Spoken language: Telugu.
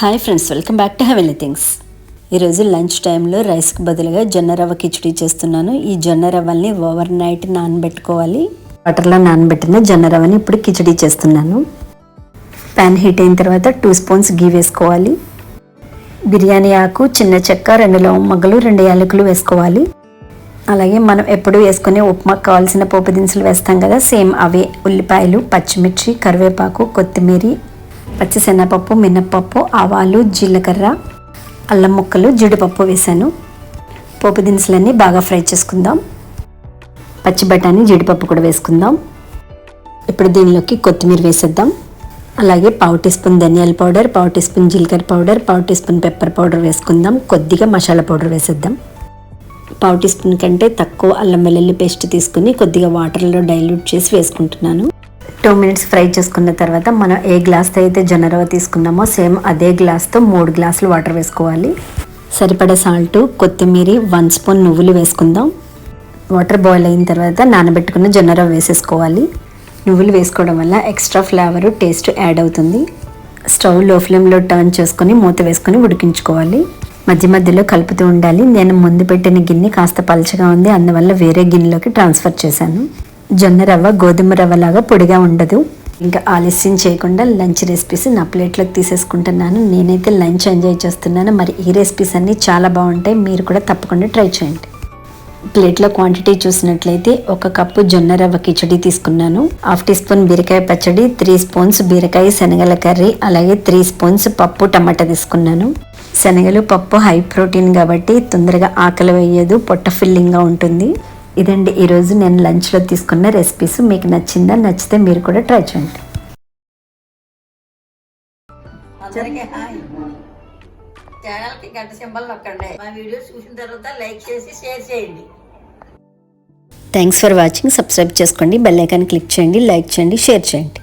Hi friends welcome back to heavenly things ఈరోజు లంచ్ టైంలో రైస్కి బదులుగా జొన్న రవ్వ కిచడీ చేస్తున్నాను. ఈ జొన్న రవ్వల్ని ఓవర్ నైట్ నానబెట్టుకోవాలి. వాటర్లో నానబెట్టిన జొన్న రవ్వని ఇప్పుడు కిచడీ చేస్తున్నాను. ప్యాన్ హీట్ అయిన తర్వాత టూ స్పూన్స్ గీ వేసుకోవాలి. బిర్యానీ ఆకు చిన్న చెక్క రెండు లవంగలు రెండు యాలకులు వేసుకోవాలి. అలాగే మనం ఎప్పుడు వేసుకునే ఉప్మా కావాల్సిన పోపు దినుసులు వేస్తాం కదా సేమ్ అవే ఉల్లిపాయలు పచ్చిమిర్చి కరివేపాకు కొత్తిమీర పచ్చిశనగపప్పు మినప్పప్పు ఆవాలు జీలకర్ర అల్లం ముక్కలు జీడిపప్పు వేసాను పోపు దినుసులన్నీ బాగా ఫ్రై చేసుకుందాం. పచ్చి బఠానీ జీడిపప్పు కూడా వేసుకుందాం. ఇప్పుడు దీనిలోకి కొత్తిమీర వేసేద్దాం. అలాగే పావు టీ స్పూన్ ధనియాల పౌడర్ పావు టీ స్పూన్ జీలకర్ర పౌడర్ పావు టీ స్పూన్ పెప్పర్ పౌడర్ వేసుకుందాం. కొద్దిగా మసాలా పౌడర్ వేసేద్దాం. పావు టీ స్పూన్ కంటే తక్కువ అల్లం వెల్లుల్లి పేస్ట్ తీసుకుని కొద్దిగా వాటర్లో డైల్యూట్ చేసి వేసుకుంటున్నాను. టూ మినిట్స్ ఫ్రై చేసుకున్న తర్వాత మనం ఏ గ్లాస్తో అయితే జొన్న తీసుకున్నామో సేమ్ అదే గ్లాస్తో మూడు గ్లాసులు వాటర్ వేసుకోవాలి. సరిపడా సాల్ట్ కొత్తిమీర వన్ స్పూన్ నువ్వులు వేసుకుందాం. వాటర్ బాయిల్ అయిన తర్వాత నానబెట్టుకున్న జొన్న రవ్వ వేసేసుకోవాలి. నువ్వులు వేసుకోవడం వల్ల ఎక్స్ట్రా ఫ్లేవర్ టేస్ట్ యాడ్ అవుతుంది. స్టవ్లో ఫ్లేమ్లో టర్న్ చేసుకొని మూత వేసుకొని ఉడికించుకోవాలి. మధ్య మధ్యలో కలుపుతూ ఉండాలి. నేను ముందు పెట్టిన గిన్నె కాస్త పలచగా ఉంది. అందువల్ల వేరే గిన్నెలోకి ట్రాన్స్ఫర్ చేశాను. జొన్న రవ్వ గోధుమ రవ్వ లాగా పొడిగా ఉండదు. ఇంకా ఆలస్యం చేయకుండా లంచ్ రెసిపీస్ నా ప్లేట్లోకి తీసేసుకుంటున్నాను. నేనైతే లంచ్ ఎంజాయ్ చేస్తున్నాను. మరి ఈ రెసిపీస్ అన్నీ చాలా బాగుంటాయి. మీరు కూడా తప్పకుండా ట్రై చేయండి. ప్లేట్లో క్వాంటిటీ చూసినట్లయితే ఒక కప్పు జొన్న రవ్వ కిచడీ తీసుకున్నాను. హాఫ్ టీ స్పూన్ బీరకాయ పచ్చడి త్రీ స్పూన్స్ బీరకాయ శనగల కర్రీ అలాగే త్రీ స్పూన్స్ పప్పు టమాటా తీసుకున్నాను. శనగలు పప్పు హై ప్రోటీన్ కాబట్టి తొందరగా ఆకలి వేయదు పొట్ట ఫిల్లింగ్గా ఉంటుంది. ఇదండి ఈరోజు నేను లంచ్లో తీసుకున్న రెసిపీస్ మీకు నచ్చిందా నచ్చితే మీరు కూడా ట్రై చేయండి. అందరికీ హాయ్. ఛానల్కి గంట సింబల్ నొక్కండి. మా వీడియో చూసిన తర్వాత లైక్ చేసి షేర్ చేయండి. థ్యాంక్స్ ఫర్ వాచింగ్ సబ్స్క్రైబ్ చేసుకోండి. బెల్ ఐకాన్ క్లిక్ చేయండి. లైక్ చేయండి. షేర్ చేయండి.